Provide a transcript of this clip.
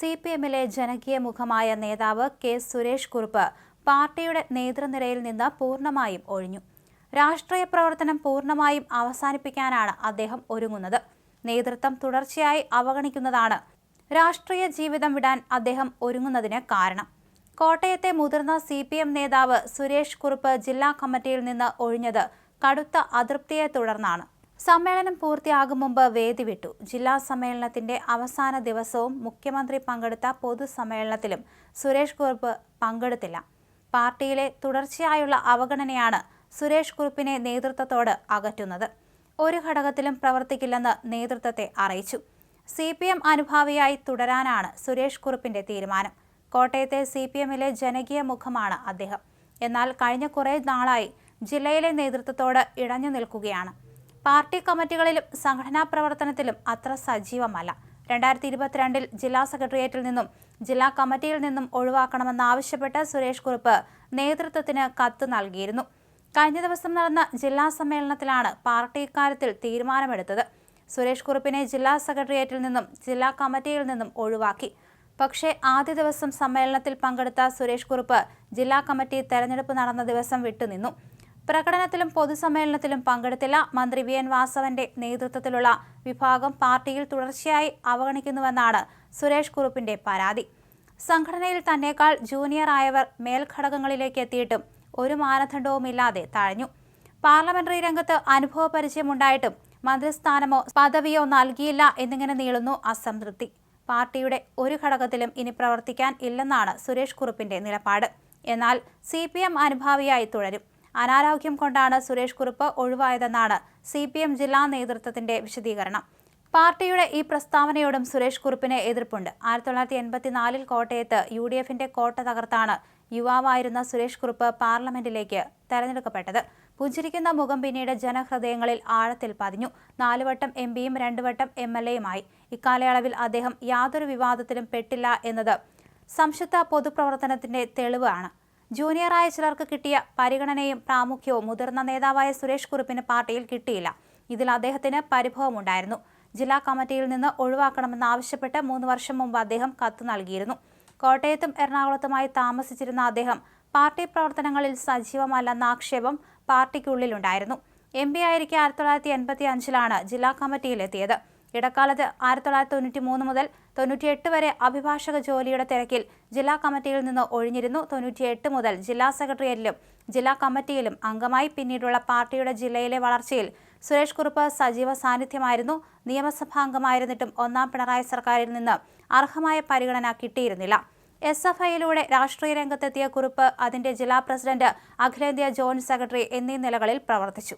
C P എമ്മിലെ ജനകീയ മുഖമായ നേതാവ് കെ സുരേഷ് കുറുപ്പ് പാർട്ടിയുടെ നേതൃനിരയിൽ നിന്ന് പൂർണമായും ഒഴിഞ്ഞു. രാഷ്ട്രീയ പ്രവർത്തനം പൂർണമായും അവസാനിപ്പിക്കാനാണ് അദ്ദേഹം ഒരുങ്ങുന്നത്. നേതൃത്വം തുടർച്ചയായി അവഗണിക്കുന്നതാണ് രാഷ്ട്രീയ ജീവിതം വിടാൻ അദ്ദേഹം ഒരുങ്ങുന്നതിന് കാരണം. കോട്ടയത്തെ മുതിർന്ന സി പി എം നേതാവ് സുരേഷ് കുറുപ്പ് ജില്ലാ കമ്മിറ്റിയിൽ നിന്ന് ഒഴിഞ്ഞത് കടുത്ത അതൃപ്തിയെ തുടർന്നാണ്. സമ്മേളനം പൂർത്തിയാകും മുമ്പ് വേദി വിട്ടു. ജില്ലാ സമ്മേളനത്തിന്റെ അവസാന ദിവസവും മുഖ്യമന്ത്രി പങ്കെടുത്ത പൊതുസമ്മേളനത്തിലും സുരേഷ് കുറുപ്പ് പങ്കെടുത്തില്ല. പാർട്ടിയിലെ തുടർച്ചയായുള്ള അവഗണനയാണ് സുരേഷ് കുറുപ്പിനെ നേതൃത്വത്തോട് അകറ്റുന്നത്. ഒരു ഘടകത്തിലും പ്രവർത്തിക്കില്ലെന്ന് നേതൃത്വത്തെ അറിയിച്ചു. സി പി എം അനുഭാവിയായി തുടരാനാണ് സുരേഷ് കുറുപ്പിന്റെ തീരുമാനം. കോട്ടയത്തെ സി പി എമ്മിലെ ജനകീയ മുഖമാണ് അദ്ദേഹം. എന്നാൽ കഴിഞ്ഞ കുറേ നാളായി ജില്ലയിലെ നേതൃത്വത്തോട് ഇടഞ്ഞു നിൽക്കുകയാണ്. പാർട്ടി കമ്മിറ്റികളിലും സംഘടനാ പ്രവർത്തനത്തിലും അത്ര സജീവമല്ല. രണ്ടായിരത്തി ഇരുപത്തിരണ്ടിൽ ജില്ലാ സെക്രട്ടേറിയറ്റിൽ നിന്നും ജില്ലാ കമ്മിറ്റിയിൽ നിന്നും ഒഴിവാക്കണമെന്നാവശ്യപ്പെട്ട് സുരേഷ് കുറുപ്പ് നേതൃത്വത്തിന് കത്ത് നൽകിയിരുന്നു. കഴിഞ്ഞ ദിവസം നടന്ന ജില്ലാ സമ്മേളനത്തിലാണ് പാർട്ടി ഇക്കാര്യത്തിൽ തീരുമാനമെടുത്തത്. സുരേഷ് കുറുപ്പിനെ ജില്ലാ സെക്രട്ടേറിയറ്റിൽ നിന്നും ജില്ലാ കമ്മിറ്റിയിൽ നിന്നും ഒഴിവാക്കി. പക്ഷേ ആദ്യ ദിവസം സമ്മേളനത്തിൽ പങ്കെടുത്ത സുരേഷ് കുറുപ്പ് ജില്ലാ കമ്മിറ്റി തെരഞ്ഞെടുപ്പ് നടന്ന ദിവസം വിട്ടുനിന്നു. പ്രകടനത്തിലും പൊതുസമ്മേളനത്തിലും പങ്കെടുത്തില്ല. മന്ത്രി വി. എൻ. വാസവന്റെ നേതൃത്വത്തിലുള്ള വിഭാഗം പാർട്ടിയിൽ തുടർച്ചയായി അവഗണിക്കുന്നുവെന്നാണ് സുരേഷ് കുറുപ്പിന്റെ പരാതി. സംഘടനയിൽ തന്നെക്കാൾ ജൂനിയർ ആയവർ മേൽഘടകങ്ങളിലേക്ക് എത്തിയിട്ടും ഒരു മാനദണ്ഡവുമില്ലാതെ തഴഞ്ഞു. പാർലമെന്ററി രംഗത്ത് അനുഭവ പരിചയമുണ്ടായിട്ടും മന്ത്രിസ്ഥാനമോ പദവിയോ നൽകിയില്ല എന്നിങ്ങനെ നീളുന്നു അസംതൃപ്തി. പാർട്ടിയുടെ ഒരു ഘടകത്തിലും ഇനി പ്രവർത്തിക്കാൻ ഇല്ലെന്നാണ് സുരേഷ് കുറുപ്പിന്റെ നിലപാട്. എന്നാൽ സി പി എം അനുഭാവിയായി തുടരും. അനാരോഗ്യം കൊണ്ടാണ് സുരേഷ് കുറുപ്പ് ഒഴിവായതെന്നാണ് സി പി എം ജില്ലാ നേതൃത്വത്തിന്റെ വിശദീകരണം. പാർട്ടിയുടെ ഈ പ്രസ്താവനയോടും സുരേഷ് കുറുപ്പിന് എതിർപ്പുണ്ട്. ആയിരത്തി തൊള്ളായിരത്തി എൺപത്തിനാലിൽ കോട്ടയത്ത് യു ഡി എഫിന്റെ കോട്ട തകർത്താണ് യുവാവായിരുന്ന സുരേഷ് കുറുപ്പ് പാർലമെന്റിലേക്ക് തെരഞ്ഞെടുക്കപ്പെട്ടത്. പുഞ്ചിരിക്കുന്ന മുഖം പിന്നീട് ജനഹൃദയങ്ങളിൽ ആഴത്തിൽ പതിഞ്ഞു. നാലുവട്ടം എം പിയും രണ്ടുവട്ടം എം എൽ എയുമായി. ഇക്കാലയളവിൽ അദ്ദേഹം യാതൊരു വിവാദത്തിലും പെട്ടില്ല എന്നത് സംശുദ്ധ പൊതുപ്രവർത്തനത്തിന്റെ തെളിവാണ്. ജൂനിയറായ ചിലർക്ക് കിട്ടിയ പരിഗണനയും പ്രാമുഖ്യവും മുതിർന്ന നേതാവായ സുരേഷ് കുറുപ്പിന് പാർട്ടിയിൽ കിട്ടിയില്ല. ഇതിൽ അദ്ദേഹത്തിന് പരിഭവമുണ്ടായിരുന്നു. ജില്ലാ കമ്മിറ്റിയിൽ നിന്ന് ഒഴിവാക്കണമെന്നാവശ്യപ്പെട്ട് മൂന്ന് വർഷം മുമ്പ് അദ്ദേഹം കത്ത് നൽകിയിരുന്നു. കോട്ടയത്തും എറണാകുളത്തുമായി താമസിച്ചിരുന്ന അദ്ദേഹം പാർട്ടി പ്രവർത്തനങ്ങളിൽ സജീവമല്ലെന്ന ആക്ഷേപം പാർട്ടിക്കുള്ളിലുണ്ടായിരുന്നു. എം പി ആയിരിക്കെ ആയിരത്തി തൊള്ളായിരത്തി എൺപത്തി അഞ്ചിലാണ് ജില്ലാ കമ്മിറ്റിയിലെത്തിയത്. ഇടക്കാലത്ത് ആയിരത്തി തൊള്ളായിരത്തി തൊണ്ണൂറ്റി മൂന്ന് മുതൽ തൊണ്ണൂറ്റിയെട്ട് വരെ അഭിഭാഷക ജോലിയുടെ തിരക്കിൽ ജില്ലാ കമ്മിറ്റിയിൽ നിന്ന് ഒഴിഞ്ഞിരുന്നു തൊണ്ണൂറ്റിയെട്ട് മുതൽ ജില്ലാ സെക്രട്ടേറിയറ്റിലും ജില്ലാ കമ്മിറ്റിയിലും അംഗമായി പിന്നീടുള്ള പാർട്ടിയുടെ ജില്ലയിലെ വളർച്ചയിൽ സുരേഷ് കുറുപ്പ് സജീവ സാന്നിധ്യമായിരുന്നു. നിയമസഭാംഗമായിരുന്നിട്ടും ഒന്നാം പിണറായി സർക്കാരിൽ നിന്ന് അർഹമായ പരിഗണന കിട്ടിയിരുന്നില്ല. എസ് എഫ് ഐയിലൂടെ രാഷ്ട്രീയ രംഗത്തെത്തിയ കുറുപ്പ് അതിന്റെ ജില്ലാ പ്രസിഡന്റ് അഖിലേന്ത്യാ ജോയിന്റ് സെക്രട്ടറി എന്നീ നിലകളിൽ പ്രവർത്തിച്ചു.